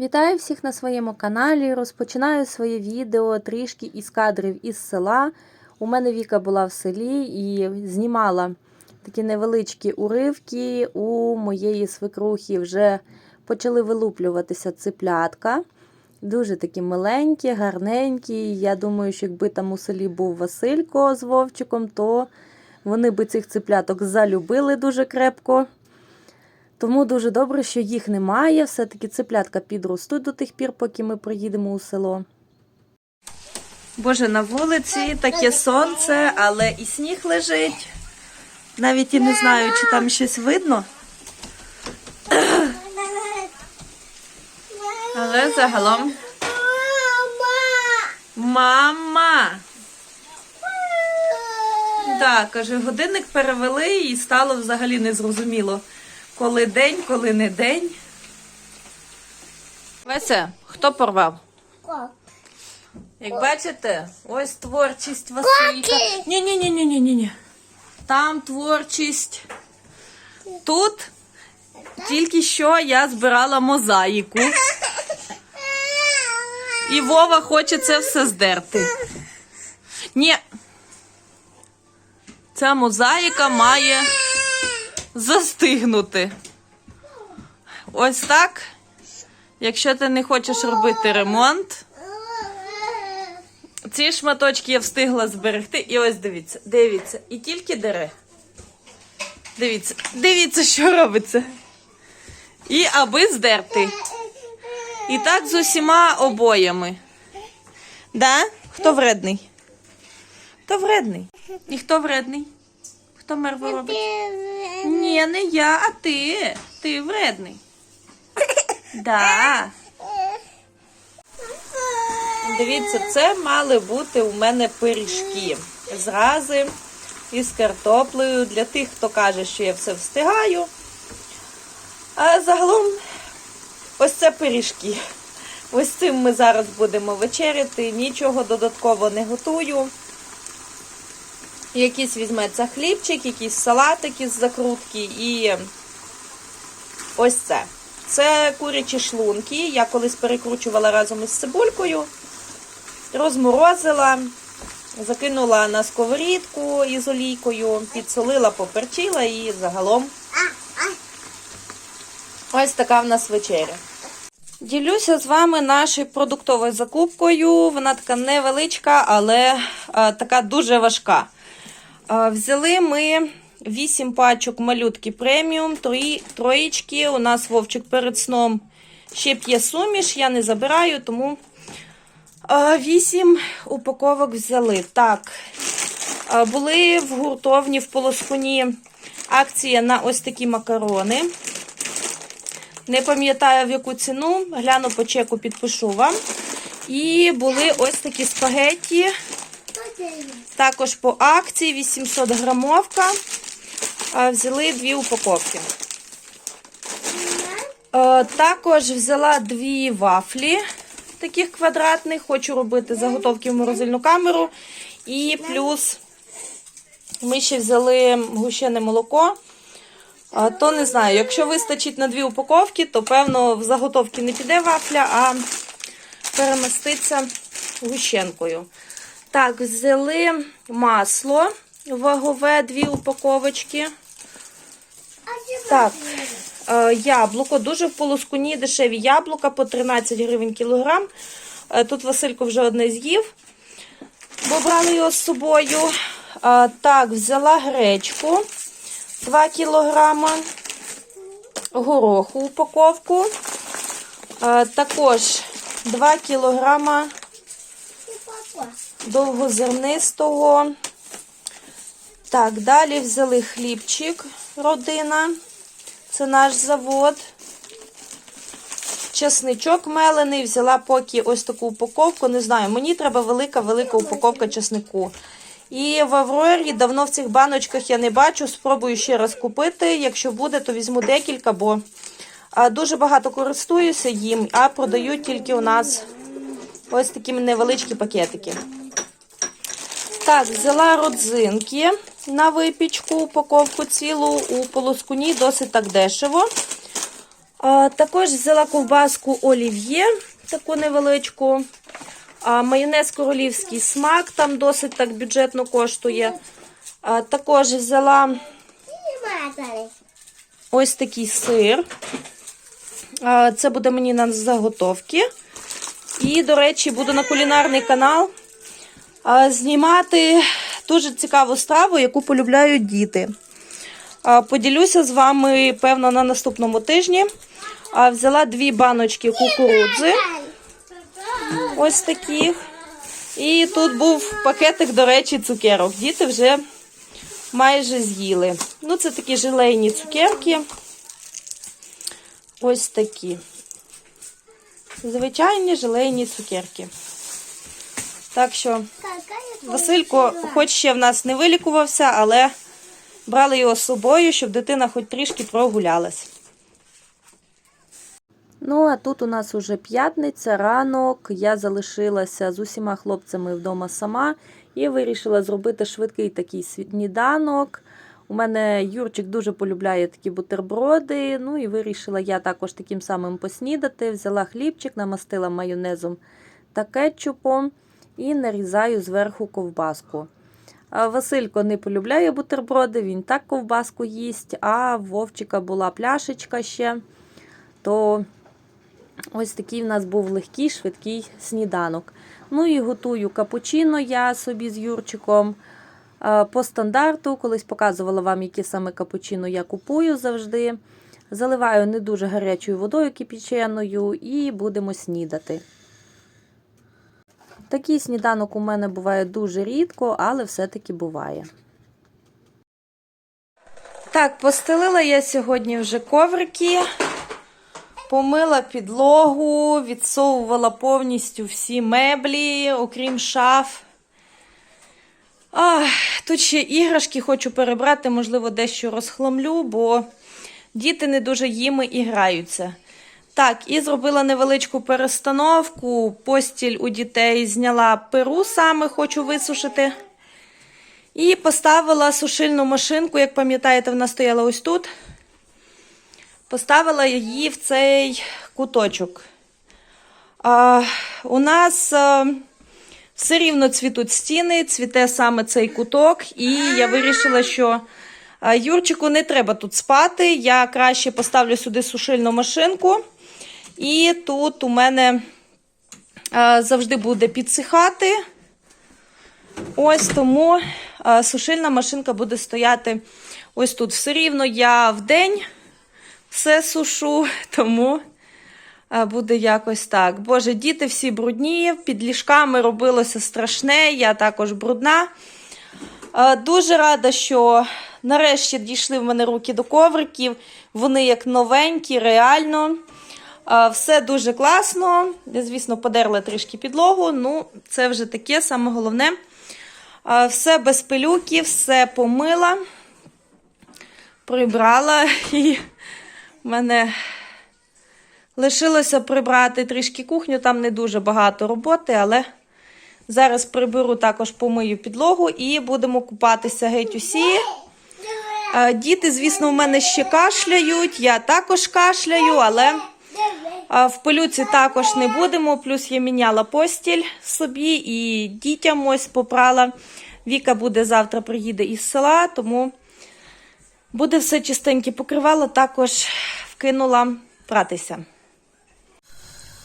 Вітаю всіх на своєму каналі. Розпочинаю своє відео трішки із кадрів із села. У мене Віка була в селі і знімала такі невеличкі уривки. У моєї свекрухи вже почали вилуплюватися циплятка. Дуже такі миленькі, гарненькі. Я думаю, що якби там у селі був Василько з Вовчиком, то вони би цих ципляток залюбили дуже крепко. Тому дуже добре, що їх немає. Все-таки циплятка підростуть до тих пір, поки ми приїдемо у село. Боже, на вулиці таке сонце, але і сніг лежить. Навіть і не знаю, чи там щось видно. Але загалом. Мама! Так, каже, годинник перевели і стало взагалі незрозуміло. Коли день, коли не день. Веся, хто порвав? Як бачите, ось творчість Василька. Ні, ні, ні, ні, ні, ні. Там творчість. Тут тільки що я збирала мозаїку. І Вова хоче це все здерти. Ні. Ця мозаїка має застигнути. Ось так. Якщо ти не хочеш робити ремонт, ці шматочки я встигла зберегти. І ось дивіться, дивіться, і тільки дере. Дивіться, дивіться, що робиться. І аби здерти. І так з усіма обоями. Да? Хто вредний? Хто вредний? І хто вредний? Хто мерво робить? Ні, не я, а ти. Ти вредний. Да. Дивіться, це мали бути у мене пиріжки з рази із картоплею. Для тих, хто каже, що я все встигаю. А загалом ось це пиріжки. Ось цим ми зараз будемо вечеряти. Нічого додатково не готую. Якийсь візьметься хлібчик, якийсь салатик із закрутки і ось це. Це курячі шлунки. Я колись перекручувала разом із цибулькою, розморозила, закинула на сковорідку із олійкою, підсолила, поперчила і загалом ось така в нас вечеря. Ділюся з вами нашою продуктовою закупкою. Вона така невеличка, але а, така дуже важка. Взяли ми 8 пачок малютки преміум, трої, троєчки. У нас вовчик перед сном ще п'є суміш, я не забираю, тому а, 8 упаковок взяли. Так, були в гуртовні в полоскуні акція на ось такі макарони. Не пам'ятаю в яку ціну, гляну по чеку, підпишу вам. І були ось такі спагетті. Також по акції 800 грамовка. Взяли дві упаковки. Е, Також взяла дві вафлі таких квадратних. Хочу робити заготовки в морозильну камеру. І плюс ми ще взяли гущене молоко. То не знаю, якщо вистачить на дві упаковки, то певно в заготовки не піде вафля, а переміститься гущенкою. Так, взяли масло вагове, дві упаковочки. Так, е, яблуко. Дуже в полоскуні дешеві яблука по 13 гривень кілограм. Е, Тут Василько вже одне з'їв, бо брали його з собою. Е, Так, взяла гречку 2 кілограма, гороху упаковку. Також 2 кілограма довгозернистого. Так, далі взяли хлібчик, родина. Це наш завод. Чесничок мелений. Взяла поки ось таку упаковку. Не знаю, мені треба велика-велика упаковка чеснику. І в Аврорі давно в цих баночках я не бачу. Спробую ще раз купити. Якщо буде, то візьму декілька, бо дуже багато користуюся їм, а продають тільки у нас ось такі невеличкі пакетики. Так, взяла родзинки на випічку, упаковку цілу у полоскуні, досить так дешево. Також взяла ковбаску олів'є, таку невеличку. Майонез королівський смак, там досить так бюджетно коштує. Також взяла ось такий сир. Це буде мені на заготовки. І, до речі, буду на кулінарний канал знімати дуже цікаву страву, яку полюбляють діти. Поділюся з вами, певно, на наступному тижні. Взяла дві баночки кукурудзи. Ось таких. І тут був пакетик, до речі, цукерок. Діти вже майже з'їли. Ну, це такі желейні цукерки. Ось такі. Звичайні желейні цукерки. Так що, Василько, хоч ще в нас не вилікувався, але брали його з собою, щоб дитина хоч трішки прогулялась. Ну, а тут у нас уже п'ятниця, ранок. Я залишилася з усіма хлопцями вдома сама і вирішила зробити швидкий такий сніданок. У мене Юрчик дуже полюбляє такі бутерброди. Ну і вирішила я також таким самим поснідати. Взяла хлібчик, намастила майонезом та кетчупом і нарізаю зверху ковбаску. Василько не полюбляє бутерброди, він так ковбаску їсть, а в Вовчика була пляшечка ще. То ось такий в нас був легкий, швидкий сніданок. Ну і готую капучино я собі з Юрчиком. По стандарту, колись показувала вам, які саме капучино я купую завжди. Заливаю не дуже гарячою водою кипяченою і будемо снідати. Такий сніданок у мене буває дуже рідко, але все-таки буває. Так, постелила я сьогодні вже коврики, помила підлогу, відсовувала повністю всі меблі, окрім шаф. А, тут ще іграшки хочу перебрати, можливо, дещо розхламлю, бо діти не дуже їми і граються. Так, і зробила невеличку перестановку. Постіль у дітей зняла перу саме, хочу висушити. І поставила сушильну машинку, як пам'ятаєте, вона стояла ось тут. Поставила її в цей куточок. А, у нас а, все рівно цвітуть стіни, цвіте саме цей куток, і я вирішила, що а, Юрчику не треба тут спати. Я краще поставлю сюди сушильну машинку. І тут у мене завжди буде підсихати. Ось тому сушильна машинка буде стояти ось тут. Все рівно я в день все сушу, тому буде якось так. Боже, діти всі брудні, під ліжками робилося страшне, я також брудна. Дуже рада, що нарешті дійшли в мене руки до ковриків. Вони як новенькі, реально. Все дуже класно. Звісно, подерла трішки підлогу. Ну, це вже таке, саме головне. Все без пилюки, все помила, прибрала і в мене лишилося прибрати трішки кухню, там не дуже багато роботи, але зараз приберу також помию підлогу і будемо купатися геть усі. Діти, звісно, у мене ще кашляють, я також кашляю, але в пилюці також не будемо. Плюс я міняла постіль собі і дітям ось попрала. Віка буде завтра приїде із села, тому буде все чистеньке покривало, також вкинула пратися.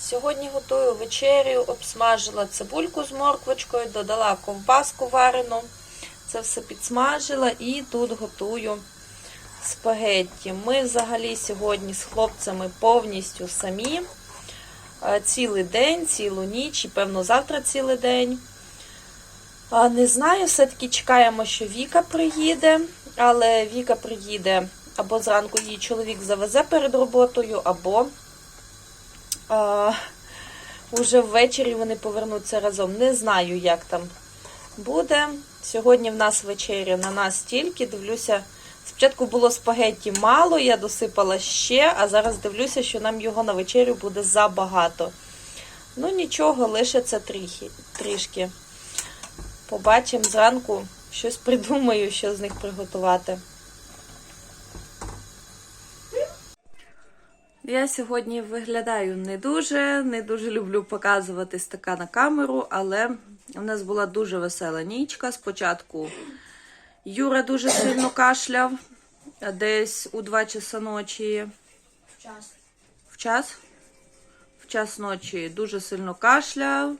Сьогодні готую вечерю, обсмажила цибульку з морквочкою, додала ковбаску варену. Це все підсмажила і тут готую спагетті. Ми взагалі сьогодні з хлопцями повністю самі. Е, Цілий день, цілу ніч і, певно, завтра цілий день. Не знаю, все-таки чекаємо, що Віка приїде, але Віка приїде або зранку її чоловік завезе перед роботою, або а, уже ввечері вони повернуться разом. Не знаю, як там буде. Сьогодні в нас вечеря на нас тільки. Дивлюся, спочатку було спагетті мало, я досипала ще, а зараз дивлюся, що нам його на вечерю буде забагато. Ну, нічого, лишиться трішки. Побачимо зранку, щось придумаю, що з них приготувати. Я сьогодні виглядаю не дуже, не дуже люблю показуватись така на камеру, але у нас була дуже весела нічка. Спочатку Юра дуже сильно кашляв, десь у 2 часа ночі. Час. В час? В час ночі дуже сильно кашляв.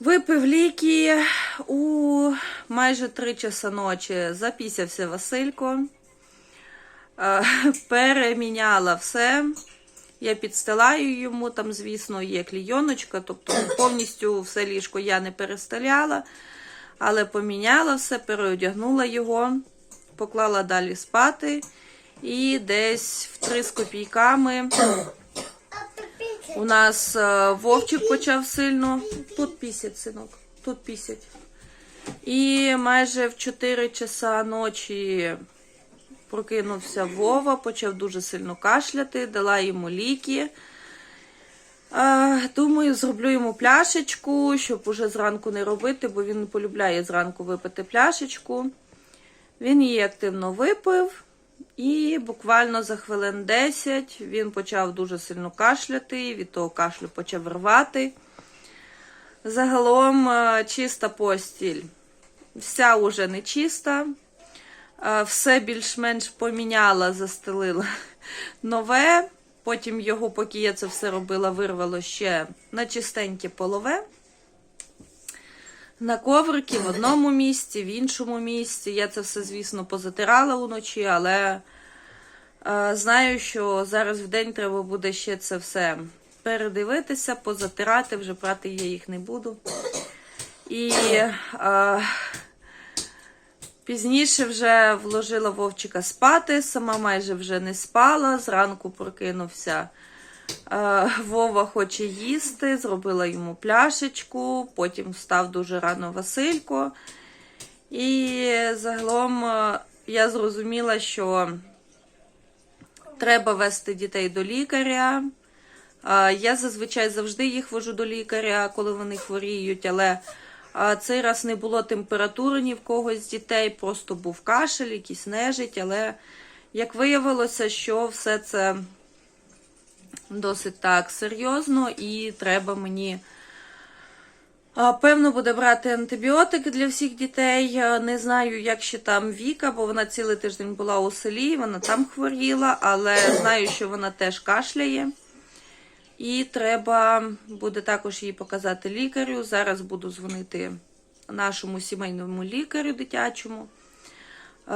Випив ліки у майже 3 часа ночі. Запісявся Василько. Е, Переміняла все. Я підстилаю йому, там, звісно, є клійоночка, тобто повністю все ліжко я не перестеляла, але поміняла все, переодягнула його, поклала далі спати. І десь в три з копійками у нас е, вовчик почав сильно. Тут пісять, синок, тут пісять. І майже в 4 часа ночі прокинувся Вова, почав дуже сильно кашляти, дала йому ліки. Думаю, зроблю йому пляшечку, щоб уже зранку не робити, бо він полюбляє зранку випити пляшечку. Він її активно випив. І буквально за хвилин 10 він почав дуже сильно кашляти, від того кашлю почав рвати. Загалом е, чиста постіль. Вся уже не чиста. Е, Все більш-менш поміняла, застелила нове. Потім його, поки я це все робила, вирвало ще на чистеньке полове. На коврики в одному місці, в іншому місці. Я це все, звісно, позатирала уночі, але е, знаю, що зараз в день треба буде ще це все передивитися, позатирати, вже прати я їх не буду. І е, пізніше вже вложила Вовчика спати, сама майже вже не спала, зранку прокинувся. Е, Вова хоче їсти, зробила йому пляшечку, потім встав дуже рано Василько. І загалом е, я зрозуміла, що треба вести дітей до лікаря. Е, Я зазвичай завжди їх вожу до лікаря, коли вони хворіють, але цей раз не було температури ні в когось з дітей, просто був кашель, якийсь нежить. Але як виявилося, що все це досить так серйозно, і треба мені. Певно, буде брати антибіотики для всіх дітей. Не знаю, як ще там Віка, бо вона цілий тиждень була у селі, вона там хворіла, але знаю, що вона теж кашляє. І треба буде також її показати лікарю. Зараз буду дзвонити нашому сімейному лікарю дитячому,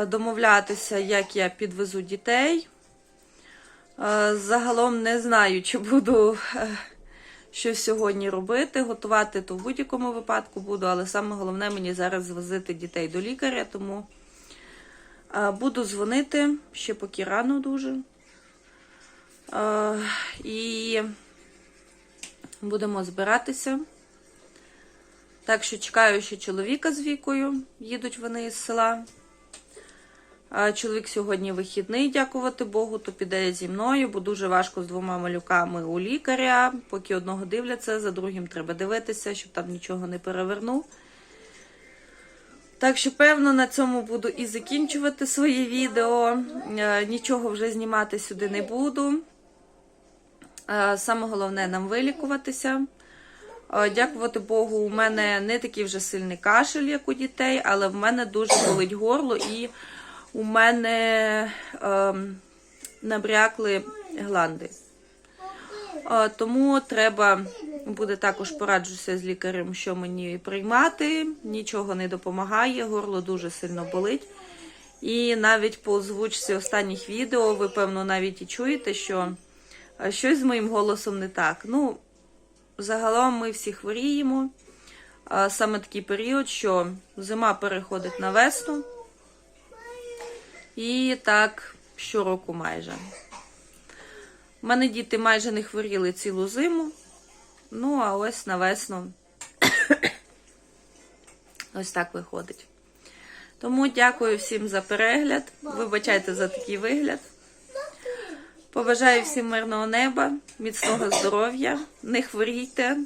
домовлятися, як я підвезу дітей. Е, Загалом не знаю, чи буду е, щось сьогодні робити. Готувати то в будь-якому випадку буду, але саме головне мені зараз звозити дітей до лікаря, тому е, буду дзвонити ще поки рано дуже. Е, І будемо збиратися. Так що чекаю ще чоловіка з вікою, їдуть вони із села. Чоловік сьогодні вихідний, дякувати Богу, то піде зі мною, бо дуже важко з двома малюками у лікаря. Поки одного дивляться, за другим треба дивитися, щоб там нічого не перевернув. Так що, певно, на цьому буду і закінчувати своє відео. Е, Нічого вже знімати сюди не буду. Е, Саме головне нам вилікуватися. Е, Дякувати Богу, у мене не такий вже сильний кашель, як у дітей, але в мене дуже болить горло і у мене ем, набрякли гланди. Е, Тому треба буде також пораджуся з лікарем, що мені приймати. Нічого не допомагає, горло дуже сильно болить. І навіть по озвучці останніх відео ви, певно, навіть і чуєте, що щось з моїм голосом не так. Ну, загалом ми всі хворіємо. Саме такий період, що зима переходить на весну. І так щороку майже. У мене діти майже не хворіли цілу зиму. Ну, а ось на весну ось так виходить. Тому дякую всім за перегляд. Вибачайте за такий вигляд. Побажаю всім мирного неба, міцного здоров'я, не хворійте.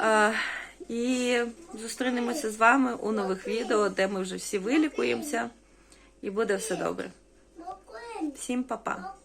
А, і зустрінемося з вами у нових відео, де ми вже всі вилікуємося. І буде все добре. Всім па-па.